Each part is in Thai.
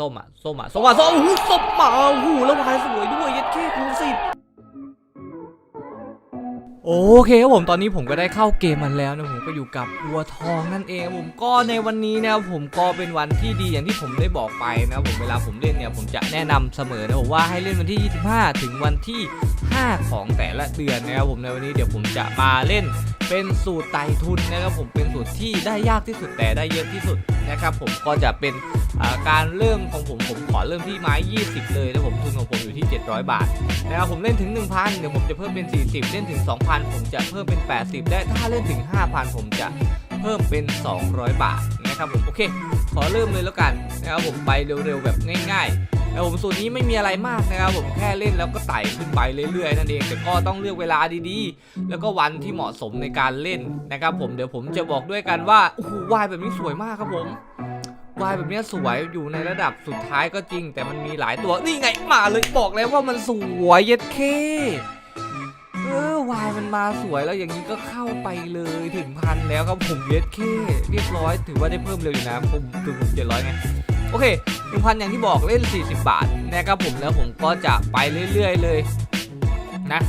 ส้มอะส้มอะส้มอะส้มโอ้โหส้มมาโอ้โหแล้ววายสวยด้วยยัดแค่คูณสิบโอเคครับผมตอนนี้ผมก็ได้เข้าเกมมันแล้วนะผมก็อยู่กับวัวทองนั่นเองผมก็ในวันนี้นะครับผมก็เป็นวันที่ดีอย่างที่ผมได้บอกไปนะครับผมเวลาผมเล่นเนี่ยผมจะแนะนำเสมอนะผมว่าให้เล่นวันที่ 25 ถึงวันที่ 5 ของแต่ละเดือนนะครับผมในวันนี้เดี๋ยวผมจะมาเล่นเป็นสูตรไต่ทุนนะครับผมเป็นสูตรที่ได้ยากที่สุดแต่ได้เยอะที่สุด นะครับผมก็จะเป็นาการเริ่มของผมผมขอเริ่มที่ไม้ 20 เลยแล้วผมทุนของผมอยู่ที่ 700 บาทนะครับผมเล่นถึง 1,000 เดี๋ยวผมจะเพิ่มเป็น 40 เล่นถึง 2,000 ผมจะเพิ่มเป็น 80 และถ้าเล่นถึง 5,000 ผมจะเพิ่มเป็น 200 บาทนะครับผมโอเค ขอเริ่มเลยแล้วกันนะครับผมไปเร็วๆแบบง่าย ๆ แล้วผมสูตรนี้ไม่มีอะไรมากนะครับผมแค่เล่นแล้วก็ไต่ขึ้นไปเรื่อยๆนั่นเองแต่ก็ต้องเลือกเวลาดีๆ แล้วก็วันที่เหมาะสมในการเล่นนะครับผมเดี๋ยวผมจะบอกด้วยกันว่าโอ้โหวายแบบนี้สวยมากครับผมวายแบบนี้สวยอยู่ในระดับสุดท้ายก็จริง แต่มันมีหลายตัวนี่ไงมาเลยบอกแล้วว่ามันสวยเย็ดเคเออวายมันมาสวยแล้วอย่างนี้ก็เข้าไปเลยถึงพันแล้วครับผมเย็ดเคเรียบร้อยถือว่าได้เพิ่มเร็วอยู่นะผมถึงผมเจ็ดร้อยไงโอเค หนึ่งพันอย่างที่บอกเล่น 40 บาทนะครับผมแล้วผมก็จะไปเรื่อยๆเลยนะ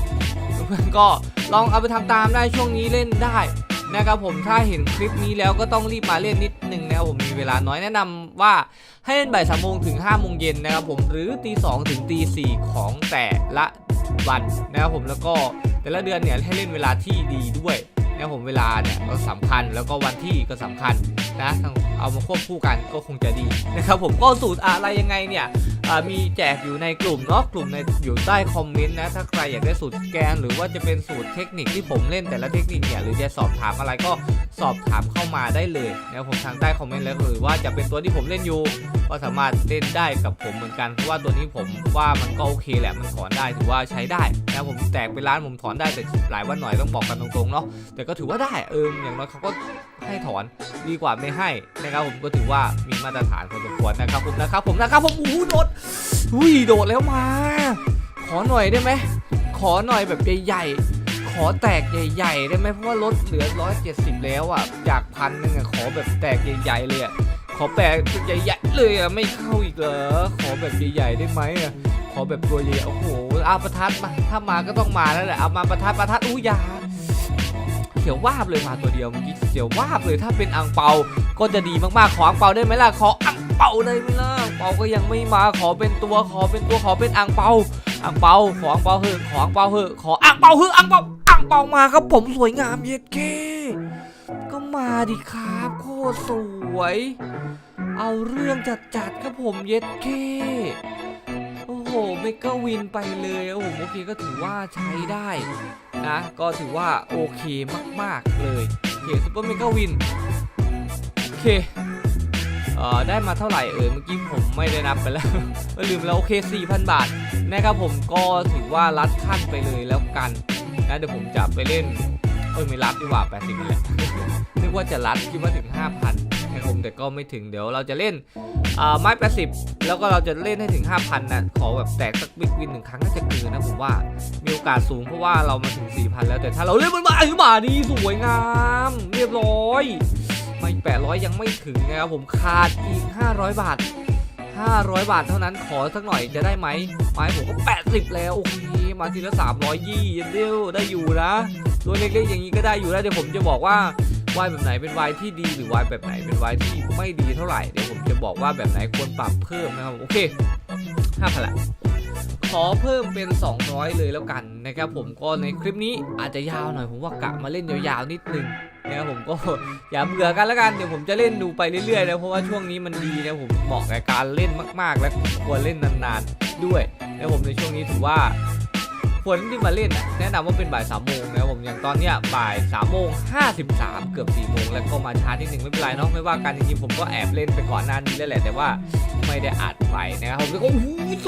เพื่อนก็ลองเอาไปทำตามได้ช่วงนี้เล่นได้นะครับผมถ้าเห็นคลิปนี้แล้วก็ต้องรีบมาเล่นนิดนึงนะครับผมมีเวลาน้อยแนะนำว่าให้เล่นบ่ายสามโมงถึง5้าโมงเย็นนะครับผมหรือตีสองถึงตีสี่ของแต่ละวันนะครับผมแล้วก็แต่ละเดือนเนี่ยให้เล่นเวลาที่ดีด้วย นะผมเวลาเนี่ยก็สำคัญแล้วก็วันที่ก็สำคัญนะเอามาควบคู่กันก็คงจะดีนะครับผมก็สูตรอะไรยังไงเนี่ย มีแจกอยู่ในกลุ่มเนาะกลุ่มในอยู่ใต้คอมเมนต์นะ ถ้าใครอยากได้สูตรแกน หรือว่าจะเป็นสูตรเทคนิคที่ผมเล่นแต่ละเทคนิคเนี่ยหรือจะสอบถามอะไรก็สอบถามเข้ามาได้เลยนะผมทางใต้คอมเมนต์แล้วหรือว่าจะเป็นตัวที่ผมเล่นอยู่ ก็สามารถเล่นได้กับผมเหมือนกันเพราะว่าตัวนี้ผมว่ามันก็โอเคแหละมันถอนได้ถือว่าใช้ได้นะผมแตกเป็นล้านผมถอนได้แต่หลายวันหน่อยต้องบอกกันตรงๆเนาะแต่ก็ถือว่าได้เอออย่างน้อยเขาก็ ให้ถอนดีกว่าไม่ให้นะครับผมก็ถือว่ามีมาตรฐานพอสมควรนะครับผมนะครับผมนะครับผมโอ้โหโดดอุ้ยโดดแล้วมา ขอหน่อยได้ไหมขอหน่อยแบบใหญ่ๆขอแตกใหญ่ ๆ ได้ไหมเพราะว่าลดเหลือ 170 แล้วอะจากพันหนึ่งอะขอแบบแตกใหญ่ๆเลยอะขอแตกใหญ่ๆเลยอะไม่เข้าอีกเหรอขอแบบใหญ่ๆได้ไหมอะขอแบบตัวใหญ่โอ้โหอาประทัดมาถ้ามาก็ต้องมาแล้วแหละเอามาประทัดประทัดอู้ยา เขียววาบเลยมาตัวเดียวเมื่อกี้เขียววาบเลยถ้าเป็นอังเปา ก็จะดีมากๆขออังเปาได้ไหมล่ะขออังเปาได้ไหมล่ะเปาก็ยังไม่มาขอเป็นตัวขอเป็นตัวขอเป็นอังเปาอังเปาขออังเปาเถอะขออังเปาเถอะขออังเปาเถอะอังเปาอังเปามาครับผมสวยงามเย็ดเคก็มาดิครับโคตรสวย เอาเรื่องจัดๆครับผมเย็ดเค หเมกะวินไปเลยโอ้โหโอเคก็ถือว่าใช้ได้นะก็ถือว่าโอเคมาก ๆ เลยโอเคซุปเปอร์เมกะวินโอเคเอ่อได้มาเท่าไหร่เอ่ยเมื่อกี้ผมไม่ได้นับไปแล้วลืมแล้วโอเค 4,000 บาทนะครับผมก็ถือว่ารัดขั้นไปเลยแล้วกันนะเดี๋ยวผมจะไปเล่น เออไม่รัดดีกว่า80นั่นแหละนึกว่าจะรัดคิดว่าถึง5,000นะครับผมแต่ก็ไม่ถึงเดี๋ยวเราจะเล่นอ่าไม้80แล้วก็เราจะเล่นให้ถึง5,000นะขอแบบแตกสักบิ๊กวินหนึ่งครั้งน่าจะเกินนะผมว่ามีโอกาสสูงเพราะว่าเรามาถึง4,000แล้วแต่ถ้าเราเล่นมันมาขึ้นมาดีสวยงาม เรียบร้อยไม่800ยังไม่ถึงนะครับผมขาดอีก500บาท500 บาทเท่านั้นขอสักหน่อยจะได้ไหมไม้ผมก็ 80 แล้ว โอเค มาทีละ300ยี่ยันเดียวได้อยู่นะ ตัวเล็กๆอย่างนี้ก็ได้อยู่แล้วเดี๋ยวผมจะบอกว่าวายแบบไหนเป็นวายที่ดีหรือวายแบบไหนเป็นวายที่ไม่ดีเท่าไหร่เดี๋ยวผมจะบอกว่าแบบไหนควรปรับเพิ่มนะครับโอเค5,000ละขอเพิ่มเป็น 200 เลยแล้วกันนะครับผมก็ในคลิปนี้อาจจะยาวหน่อยผมว่ากะมาเล่นยาวๆนิดนึงนะครับผมก็อย่าเบื่อกันแล้วกันเดี๋ยวผมจะเล่นดูไปเรื่อยๆนะเพราะว่าช่วงนี้มันดีนะผมเหมาะกับการเล่นมาก ๆ และควรเล่นนานๆด้วยนะผมในช่วงนี้ถือว่า ควรที่มาเล่นแนะนำว่าเป็นบ่ายสามโมงนะผมอย่างตอนเนี้ยบ่ายสามโมงห้าสิบสามเกือบสี่โมงแล้วก็มาช้านิดนึงไม่เป็นไรเนาะไม่ว่ากันจริงๆผมก็แอบเล่นไปก่อนหน้านี้แล้วแหละแต่ว่าไม่ได้อัดไปนะครับผมก็โอ้โหส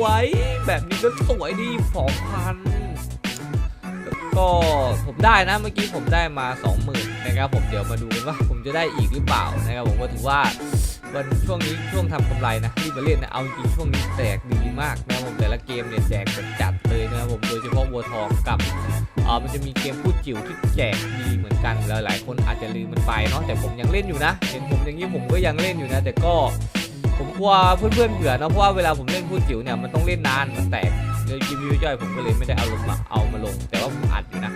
วยแบบนี้ก็สวยดีสองพันก็ผมได้นะเมื่อกี้ผมได้มา 20,000นะครับผมเดี๋ยวมาดูกันว่าผมจะได้อีกหรือเปล่านะครับผมก็ถือว่า วันช่วงนี้ช่วงทำกำไรนะรีบมาเล่นนะเอาจริงช่วงนี้แตกดีมากนะครับผมแต่ละเกมเนี่ยแจกจัดเลยนะครับผมโดยเฉพาะวัวทองกับเออมันจะมีเกมพูดจิ๋วที่แจกดีเหมือนกันหลายคนอาจจะลืมมันไปเนาะแต่ผมยังเล่นอยู่นะเห็นผมอย่างนี้ผมก็ยังเล่นอยู่นะ แต่ก็ผมกลัวเพื่อนๆเบื่อนะเพราะว่าเวลาผมเล่นพูดจิ๋วเนี่ยมันต้องเล่นนานมันแตกเลยกิมยูย่อยผมก็เลยไม่ได้เอาลงมาเอามาลง แต่ว่าผมอัดอยู่นะ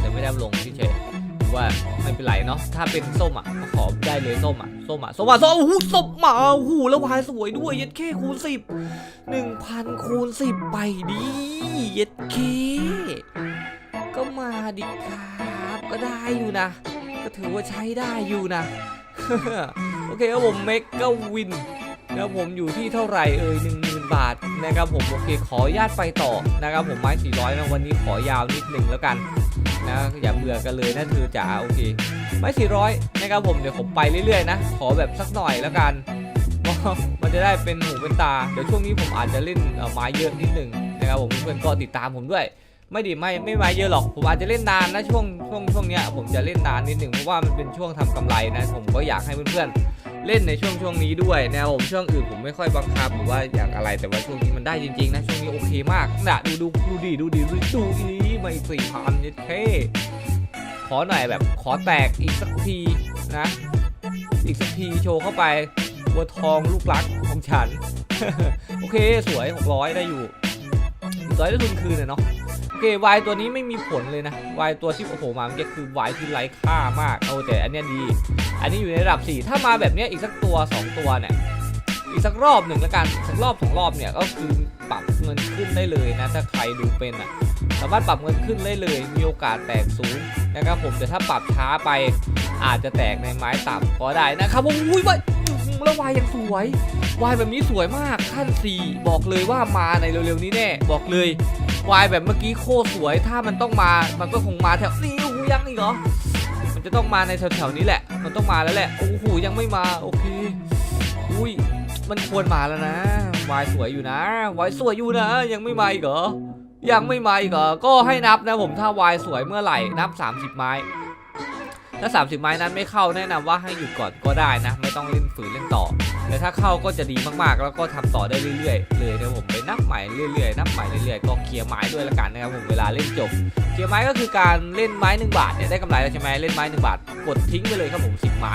แต่ไม่ได้เอาลงเฉย ว่าไม่เป็นไรเนาะถ้าเป็นส้มอะก็ขอได้เลยส้มอะส้มอะส้มอะส้มโอ้โหส้มมาโอ้โหแล้ววายสวยด้วยเย็ดเคคูณสิบหนึ่งพันคูณสิบไปดิเย็ดเคก็มาดิครับก็ได้อยู่นะ ก็ถือว่าใช้ได้อยู่นะโอเคครับผมเมกก็วินนะครับผมอยู่ที่เท่าไหร่เอ่ยหนึ่งหมื่น บาทนะครับผมโอเคขออนุญาตไปต่อนะครับผมไม้ 400นะวันนี้ขอยาวนิดหนึ่งแล้วกันนะอย่าเบื่อกันเลยนะเธอจ๋าโอเคไม้400นะครับผมเดี๋ยวผมไปเรื่อยๆนะขอแบบสักหน่อยแล้วกันมันจะได้เป็นหูเป็นตาเดี๋ยวช่วงนี้ผมอาจจะเล่นไม้เยอะนิดหนึ่งนะครับผมเพื่อนก็ติดตามผมด้วย ไม่ดีไม่ไม่ไมาเยอะหรอก ผมอาจจะเล่นนานนะช่วงช่วงช่วงเนี้ยผมจะเล่นนานนิดหนึ่งเพราะว่ามันเป็นช่วงทำกำไรนะผมก็อยากให้เพื่อนๆ เล่นในช่วงช่วงนี้ด้วยนะผมช่วงอื่นผมไม่ค่อยบังคับหรือว่าอยากอะไรแต่ว่าช่วงนี้มันได้จริงๆนะช่วงนี้โอเคมากนะดูดูดูดีดูดีดูดูดีไม่สี่พันยัดเท่ขอหน่อยแบบขอแตกอีกสักทีนะ อีกสักทีโชว์เข้าไปวัวทองลูกรักของฉัน โอเคสวย 600 ได้อยู่ร้อยได้ทุนคืนเนาะ อเควายตัวนี้ไม่มีผลเลยนะวายตัวที่โอ้โหมาเมื่อกี้คือวายที่ไร้ค่ามากเอาแต่อันเนี้ยดี อันนี้อยู่ในระดับ 4 ถ้ามาแบบเนี้ยอีกสักตัว 2 ตัวเนี่ยอีกสักรอบหนึ่งแล้วกันอีกสักรอบสองรอบเนี่ยก็คือปรับเงินขึ้นได้เลยนะถ้าใครดูเป็นอะสามารถปรับเงินขึ้นได้เลย มีโอกาสแตกสูงนะครับผมแต่ถ้าปรับช้าไปอาจจะแตกในไม้ต่ำก็ได้นะครับผมอุ้ยว้ยแล้ววายยังสวยวายแบบนี้สวยมากขั้น4บอกเลยว่ามาในเร็วๆนี้แน่บอกเลย วายแบบเมื่อกี้โคตรสวย ถ้ามันต้องมา มันก็คงมาแถวนี้โอ้โหยังอีกเหรอ มันจะต้องมาในแถวๆนี้แหละ มันต้องมาแล้วแหละ โอ้โหยังไม่มา โอเค อุ้ย มันควรมาแล้วนะ วายสวยอยู่นะ วายสวยอยู่นะ ยังไม่มาอีกเหรอ ยังไม่มาอีกเหรอ ก็ให้นับนะผมถ้าวายสวยเมื่อไหร่ นับ 30 ไม้ถ้า 30 ไม้นั้นไม่เข้าแนะนำว่าให้หยุดก่อนก็ได้นะ ไม่ต้องเล่นฝืนเล่นต่อ แต่ถ้าเข้าก็จะดีมากๆ แล้วก็ทำต่อได้เรื่อยๆ เลยนะผมไปนับใหม่เรื่อยๆ นับใหม่เรื่อยๆ ก็เคลียร์ไม้ด้วยละกันนะครับผมเวลาเล่นจบ เคลียร์ไม้ก็คือการเล่นไม้1บาทเนี่ยได้กำไรแล้วใช่ไหมเล่นไม้1บาท กดทิ้งไปเลยครับผม10ไม้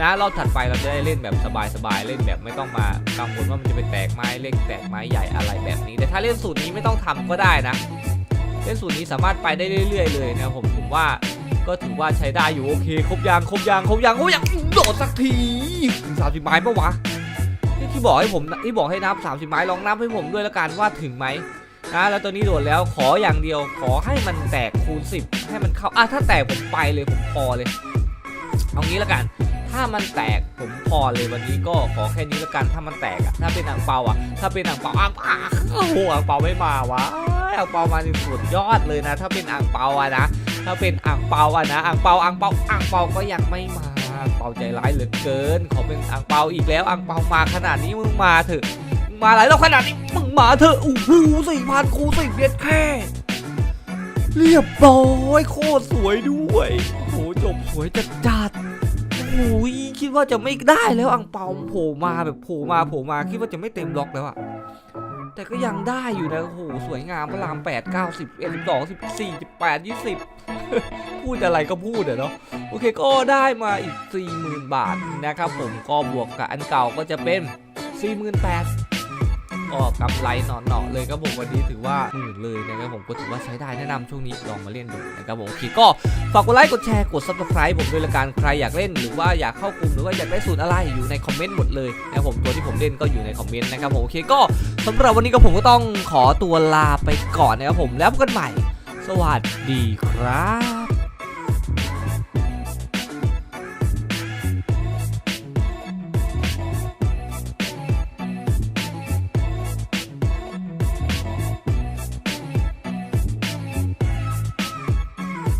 นะรอบถัดไปเราจะได้เล่นแบบสบายๆ เล่นแบบไม่ต้องมากังวลว่ามันจะไปแตกไม้เล็กแตกไม้ใหญ่อะไรแบบนี้ แต่ถ้าเล่นสูตรนี้ไม่ต้องทำก็ได้นะ เล่นสูตรนี้สามารถไปได้เรื่อย ๆ เลยนะครับผมผมว่า ก็ถือว่าใช้ได้อยู่โอเคครบยางครบยางครบยางโอ้ยยังโดดสักทีถึงสามสิบไม้ปะวะที่ที่บอกให้ผมที่บอกให้นับ30ไม้ลองนับให้ผมด้วยละกันว่าถึงไหมนะแล้วตัวนี้โดดแล้วขออย่างเดียวขอให้มันแตกคูณ10ให้มันเข้าอะถ้าแตกผมไปเลยผมพอเลยเอางี้ละกันถ้ามันแตกผมพอเลยวันนี้ก็ขอแค่นี้ละกันถ้ามันแตกอะถ้าเป็นอ่างเปาอะถ้าเป็นอ่างเปาอ่างเปาโอ้โหอ่างเปาไม่มาวะอ่างเปามานสุดยอดเลยนะ ถ้าเป็นอ่างเปาอะนะ ถ้าเป็นอ่างเปาอะนะอ่างเปาอ่างเปาอ่างเปาก็ยังไม่มาอ่างเปาใจร้ายเหลือเกิน ขอเป็นอ่างเปาอีกแล้วอ่างเปามาขนาดนี้มึงมาเถอะมาหลายรอบขนาดนี้มึงมาเถอะโอ้โหสี่พันคูสิบเบียดแค่เรียบร้อยโคตรสวยด้วยโอ้โหจบสวยจัดจัดโอ้โหคิดว่าจะไม่ได้แล้วอ่างเปาโผล่มาแบบโผล่มาโผล่มาคิดว่าจะไม่เต็มล็อกแล้วอะ แต่ก็ยังได้อยู่นะ โอ้โห สวยงามพระรามแปดเก้าสิบเอ็ดสิบสองสิบสี่สิบแปดยี่สิบพูดอะไรก็พูดอะเนาะ โอเคก็ได้มาอีก 40,000 บาทนะครับผม ก็บวกกับอันเก่าก็จะเป็น 48,000 ก็กำไรหนอๆเลยครับผมวันนี้ถือว่าหมื่นเลยนะครับผมก็ถือว่าใช้ได้แนะนำช่วงนี้ลองมาเล่นดูนะครับผมโอเคก็ฝากกดไลค์กดแชร์กด subscribe ผมด้วยละกันใครอยากเล่นหรือว่าอยากเข้ากลุ่มหรือว่าอยากได้สูตรอะไรอยู่ในคอมเมนต์หมดเลยนะครับผมตัวที่ผมเล่นก็อยู่ในคอมเมนต์นะครับผมโอเคก็สำหรับวันนี้ก็ผมก็ต้องขอตัวลาไปก่อนนะครับผมแล้วพบกันใหม่ สวัสดีครับ